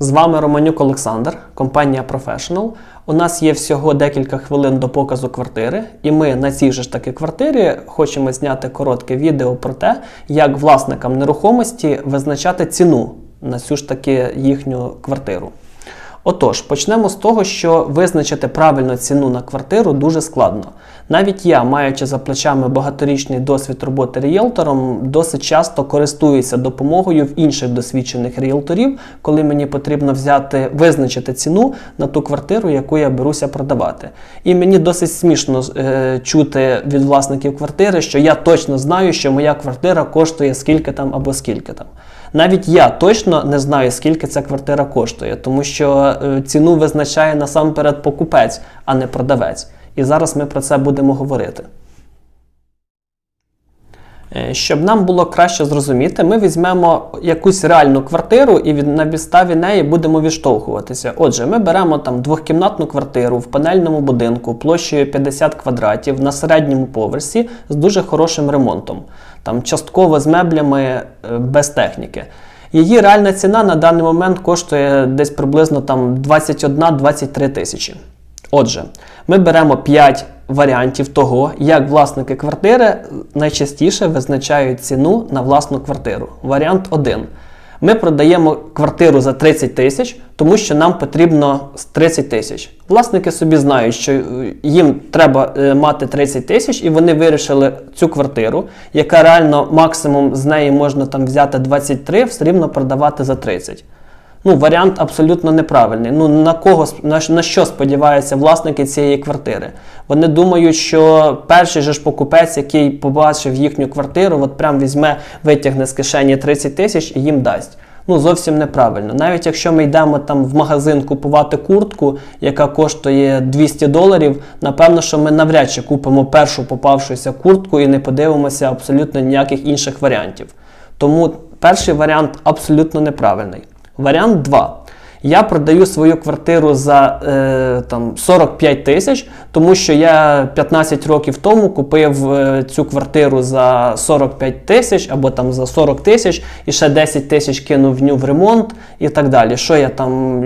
З вами Романюк Олександр, компанія Professional. У нас є всього декілька хвилин до показу квартири, і ми на цій же ж таки квартирі хочемо зняти коротке відео про те, як власникам нерухомості визначати ціну на цю ж таки їхню квартиру. Отож, почнемо з того, що визначити правильну ціну на квартиру дуже складно. Навіть я, маючи за плечами багаторічний досвід роботи ріелтором, досить часто користуюся допомогою в інших досвідчених ріелторів, коли мені потрібно взяти визначити ціну на ту квартиру, яку я беруся продавати. І мені досить смішно е, чути від власників квартири, що я точно знаю, що моя квартира коштує скільки там або скільки там. Навіть я точно не знаю, скільки ця квартира коштує, тому що е, ціну визначає насамперед покупець, а не продавець. І зараз ми про це будемо говорити. Е, Щоб нам було краще зрозуміти, ми візьмемо якусь реальну квартиру і на підставі неї будемо відштовхуватися. Отже, ми беремо там двохкімнатну квартиру в панельному будинку площею 50 квадратів на середньому поверсі з дуже хорошим ремонтом, там частково з меблями е, без техніки. Її реальна ціна на даний момент коштує десь приблизно там 21-23 тисячі. Отже, ми беремо 5 варіантів того, як власники квартири найчастіше визначають ціну на власну квартиру. Варіант 1. Ми продаємо квартиру за 30 тисяч, тому що нам потрібно з 30 тисяч. Власники собі знають, що е, їм треба е, мати 30 тисяч, і вони вирішили цю квартиру, яка реально максимум з неї можна там взяти 23, все рівно продавати за 30. Ну, варіант абсолютно неправильний. Ну на кого на, на що сподіваються власники цієї квартири? Вони думають, що перший же ж покупець, який побачив їхню квартиру, от прям візьме, витягне з кишені 30 тисяч і їм дасть. Ну, зовсім неправильно. Навіть якщо ми йдемо там в магазин купувати куртку, яка коштує 200 доларів, напевно, що ми навряд чи купимо першу попавшуюся куртку і не подивимося абсолютно ніяких інших варіантів. Тому перший варіант абсолютно неправильний. Варіант 2. Я продаю свою квартиру за е, там, 45 тисяч, тому що я 15 років тому купив е, цю квартиру за 45 тисяч або там за 40 тисяч і ще 10 тисяч кинув в ню в ремонт і так далі. Що я там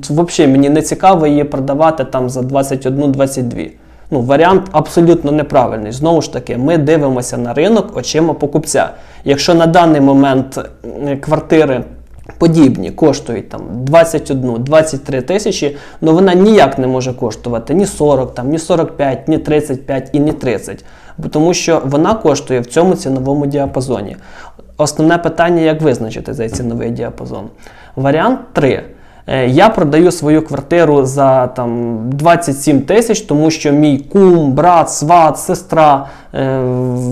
взагалі мені не цікаво її продавати там за 21-22. Ну, варіант абсолютно неправильний. Знову ж таки, ми дивимося на ринок очима покупця. Якщо на даний момент квартири подібні коштують там 21-23 тисячі, але вона ніяк не може коштувати ні 40, там, ні 45, ні 35 і ні 30. Тому що вона коштує в цьому ціновому діапазоні. Основне питання, як визначити цей ціновий діапазон. Варіант 3. Я продаю свою квартиру за там 27 тисяч, тому що мій кум, брат, сват, сестра е,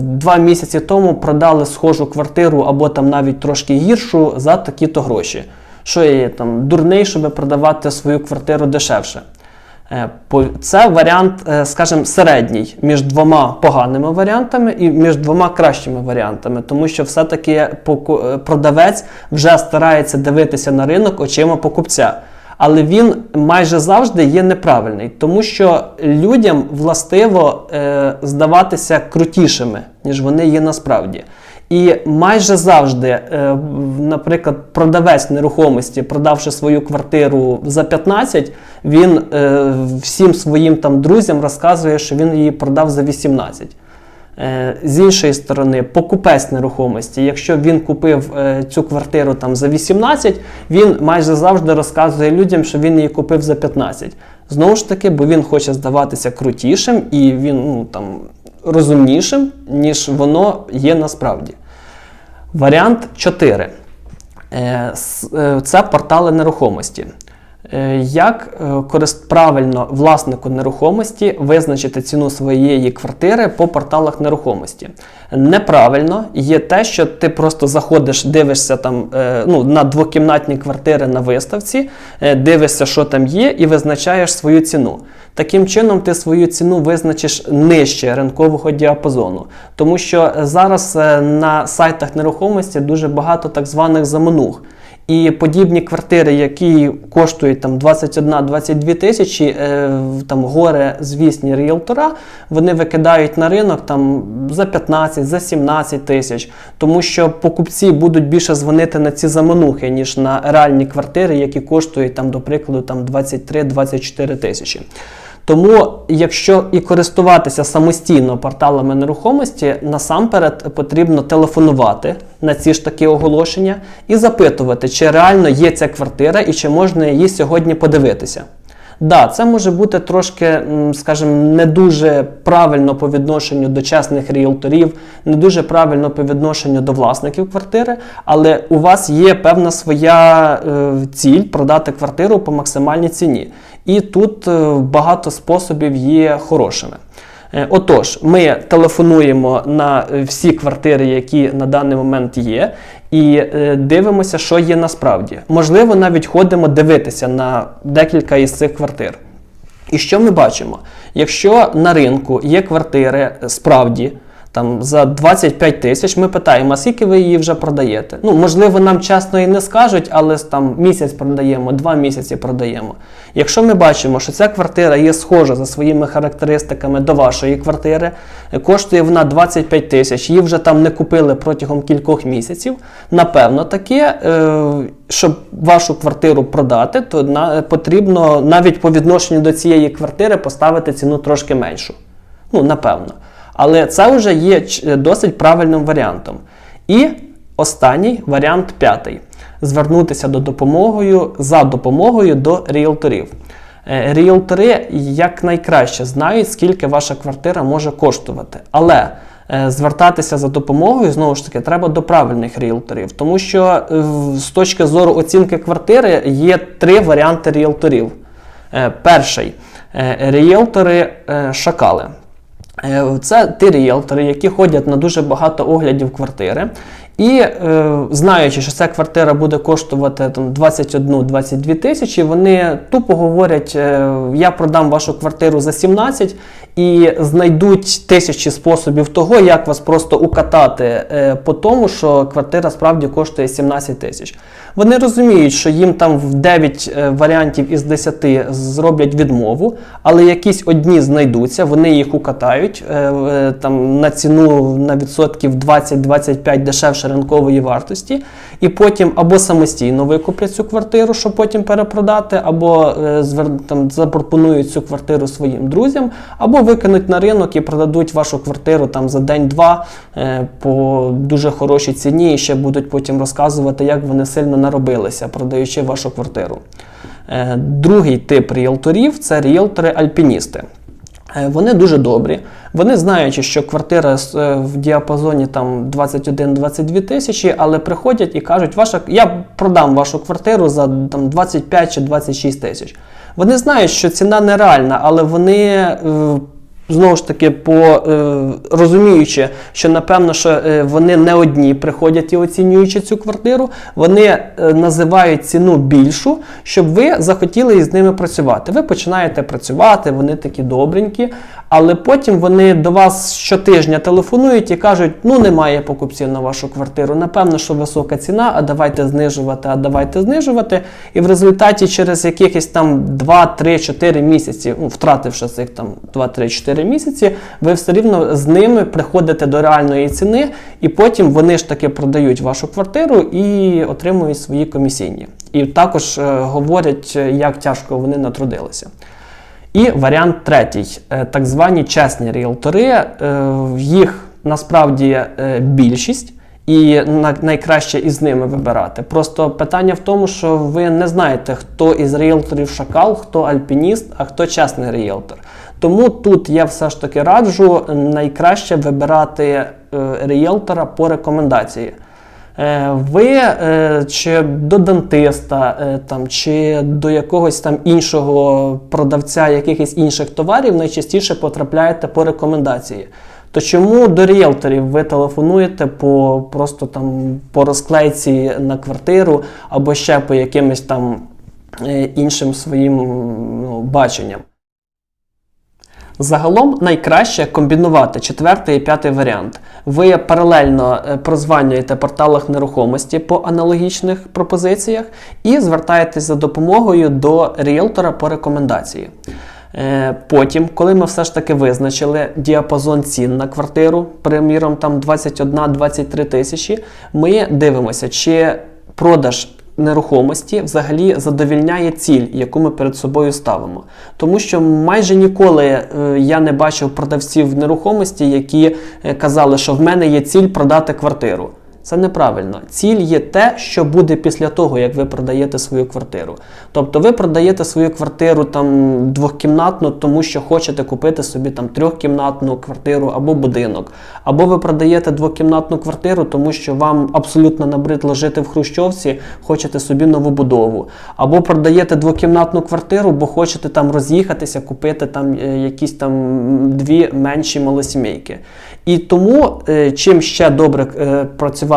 два місяці тому продали схожу квартиру або там навіть трошки гіршу за такі-то гроші. Що я є там дурний, щоб продавати свою квартиру дешевше. Е, це варіант, е, скажімо, середній між двома поганими варіантами і між двома кращими варіантами, тому що все-таки е, продавець вже старається дивитися на ринок очима покупця. Але він майже завжди є неправильний, тому що людям властиво здаватися крутішими, ніж вони є насправді. І майже завжди, е, наприклад, продавець нерухомості, продавши свою квартиру за 15, він е, всім своїм там друзям розказує, що він її продав за 18. Е, з іншої сторони, покупець нерухомості, якщо він купив цю квартиру там за 18, він майже завжди розказує людям, що він її купив за 15. Знову ж таки, бо він хоче здаватися крутішим і він ну, там, розумнішим, ніж воно є насправді. Варіант 4. Це портали нерухомості. Як правильно власнику нерухомості визначити ціну своєї квартири по порталах нерухомості? Неправильно є те, що ти просто заходиш, дивишся там ну, на двокімнатні квартири на виставці, дивишся, що там є, і визначаєш свою ціну. Таким чином, ти свою ціну визначиш нижче ринкового діапазону. Тому що зараз на сайтах нерухомості дуже багато так званих замануг. І подібні квартири, які коштують там 21-22 тисячі, е, там горе звісні ріелтора, вони викидають на ринок там за 15, за 17 тисяч, тому що покупці будуть більше дзвонити на ці заманухи, ніж на реальні квартири, які коштують там, до прикладу, там 23-24 тисячі. Тому, якщо і користуватися самостійно порталами нерухомості, насамперед потрібно телефонувати на ці ж такі оголошення і запитувати, чи реально є ця квартира і чи можна її сьогодні подивитися. Да, це може бути трошки, скажімо, не дуже правильно по відношенню до чесних ріелторів, не дуже правильно по відношенню до власників квартири, але у вас є певна своя е, ціль продати квартиру по максимальній ціні. І тут е, багато способів є хорошими. Е, Отож, ми телефонуємо на е, всі квартири, які на даний момент є, і дивимося, що є насправді. Можливо, навіть ходимо дивитися на декілька із цих квартир. І що ми бачимо? Якщо на ринку є квартири справді там за 25 тисяч, ми питаємо, а скільки ви її вже продаєте? Ну, можливо, нам чесно і не скажуть, але там місяць продаємо, два місяці продаємо. Якщо ми бачимо, що ця квартира є схожа за своїми характеристиками до вашої квартири, коштує вона 25 тисяч, її вже там не купили протягом кількох місяців, напевно, таке, е, щоб вашу квартиру продати, то потрібно навіть по відношенню до цієї квартири поставити ціну трошки меншу. Ну, напевно. Але це вже є досить правильним варіантом. І останній варіант п'ятий: звернутися до допомогою за допомогою до ріелторів. Е, Ріелтори якнайкраще знають, скільки ваша квартира може коштувати. Але е, звертатися за допомогою знову ж таки треба до правильних ріелторів, тому що е, з точки зору оцінки квартири є три варіанти ріелторів. Е, Перший е, ріелтори е, шакали. Е, Це ті ріелтори, які ходять на дуже багато оглядів квартири. І е, знаючи, що ця квартира буде коштувати там 21-22 тисячі, вони тупо говорять: е, я продам вашу квартиру за 17 і знайдуть тисячі способів того, як вас просто укатати е, по тому, що квартира справді коштує 17 тисяч. Вони розуміють, що їм там в 9 е, варіантів із 10 зроблять відмову, але якісь одні знайдуться, вони їх укатають е, е, там на ціну на відсотків 20-25 дешевше ринкової вартості, і потім або самостійно викуплять цю квартиру, щоб потім перепродати, або там, запропонують цю квартиру своїм друзям, або викинуть на ринок і продадуть вашу квартиру там за день-два по дуже хорошій ціні, і ще будуть потім розказувати, як вони сильно наробилися, продаючи вашу квартиру. Е, Другий тип ріелторів це ріелтори-альпіністи. Е, Вони дуже добрі. Вони знаючи, що квартира е, в діапазоні там 21-22 тисячі, але приходять і кажуть, ваша, я продам вашу квартиру за там, 25 чи 26 тисяч. Вони знають, що ціна нереальна, але вони. Знову ж таки, по е, розуміючи, що напевно, що е, вони не одні приходять і оцінюючи цю квартиру, вони е, називають ціну більшу, щоб ви захотіли із ними працювати. Ви починаєте працювати, вони такі добренькі, але потім вони до вас щотижня телефонують і кажуть: ну немає покупців на вашу квартиру. Напевно, що висока ціна, а давайте знижувати, а давайте знижувати. І в результаті через якихось там 2, 3, 4 місяці, ну, втративши цих там 2, 3, 4 місяці, ви все рівно з ними приходите до реальної ціни, і потім вони ж таки продають вашу квартиру і отримують свої комісійні. І також е, говорять, е, як тяжко вони натрудилися. І варіант третій, е, так звані чесні ріелтори. е, Їх насправді е, більшість. І найкраще із ними вибирати. Просто питання в тому, що ви не знаєте, хто із ріелторів шакал, хто альпініст, а хто чесний ріелтор. Тому тут я все ж таки раджу найкраще вибирати ріелтора по рекомендації. Е, Ви е, чи до дантиста, е, там, чи до якогось там іншого продавця якихось інших товарів найчастіше потрапляєте по рекомендації. То чому до ріелторів ви телефонуєте по просто там по розклейці на квартиру або ще по якимось там іншим своїм ну, баченням? Загалом найкраще комбінувати четвертий і п'ятий варіант. Ви паралельно е, прозванюєте порталах нерухомості по аналогічних пропозиціях і звертаєтесь за допомогою до ріелтора по рекомендації. Е, Потім, коли ми все ж таки визначили діапазон цін на квартиру, приміром там 21-23 тисячі, ми дивимося, чи продаж нерухомості взагалі задовільняє ціль, яку ми перед собою ставимо. Тому що майже ніколи е, я не бачив продавців нерухомості, які е, казали, що в мене є ціль продати квартиру. Це неправильно. Ціль є те, що буде після того, як ви продаєте свою квартиру. Тобто ви продаєте свою квартиру там двохкімнатну, тому що хочете купити собі там трьохкімнатну квартиру або будинок. Або ви продаєте двокімнатну квартиру, тому що вам абсолютно набридло жити в Хрущовці, хочете собі нову будову. Або продаєте двокімнатну квартиру, бо хочете там роз'їхатися, купити там е, якісь там дві менші малосімейки. І тому е, чим ще добре е,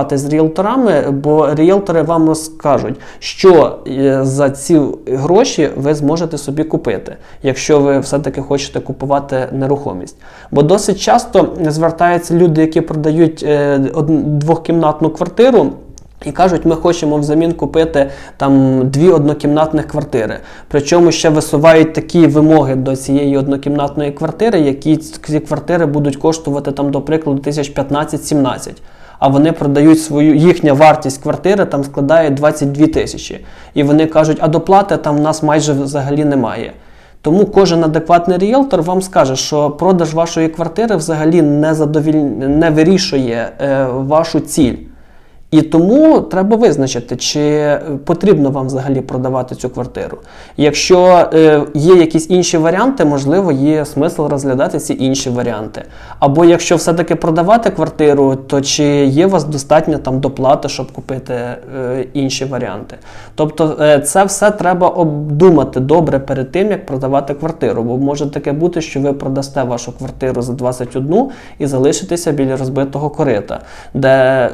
працювати з ріелторами, бо ріелтори вам розкажуть, що е, за ці гроші ви зможете собі купити, якщо ви все-таки хочете купувати нерухомість. Бо досить часто звертаються люди, які продають е, двохкімнатну квартиру. І кажуть, ми хочемо взамін купити там дві однокімнатних квартири. Причому ще висувають такі вимоги до цієї однокімнатної квартири, які ці квартири будуть коштувати там, до прикладу, тисяч 15-17. А вони продають свою їхня вартість квартири там складає 22 тисячі. І вони кажуть, а доплати там в нас майже взагалі немає. Тому кожен адекватний ріелтор вам скаже, що продаж вашої квартири взагалі не задовіль... не вирішує е, вашу ціль. І тому треба визначити, чи потрібно вам взагалі продавати цю квартиру. Якщо е, є якісь інші варіанти, можливо, є смисл розглядати ці інші варіанти. Або якщо все-таки продавати квартиру, то чи є у вас достатньо там доплати, щоб купити е, інші варіанти. Тобто е, це все треба обдумати добре перед тим, як продавати квартиру. Бо може таке бути, що ви продасте вашу квартиру за 21 і залишитеся біля розбитого корита, де е,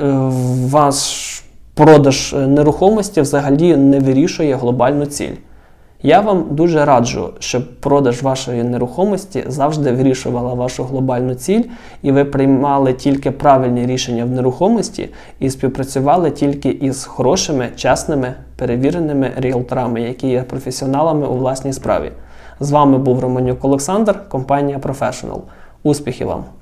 ваш продаж е, нерухомості взагалі не вирішує глобальну ціль. Я вам дуже раджу, щоб продаж вашої нерухомості завжди вирішувала вашу глобальну ціль, і ви приймали тільки правильні рішення в нерухомості і співпрацювали тільки із хорошими, чесними, перевіреними ріелторами, які є професіоналами у власній справі. З вами був Романюк Олександр, компанія Professional. Успіхів вам!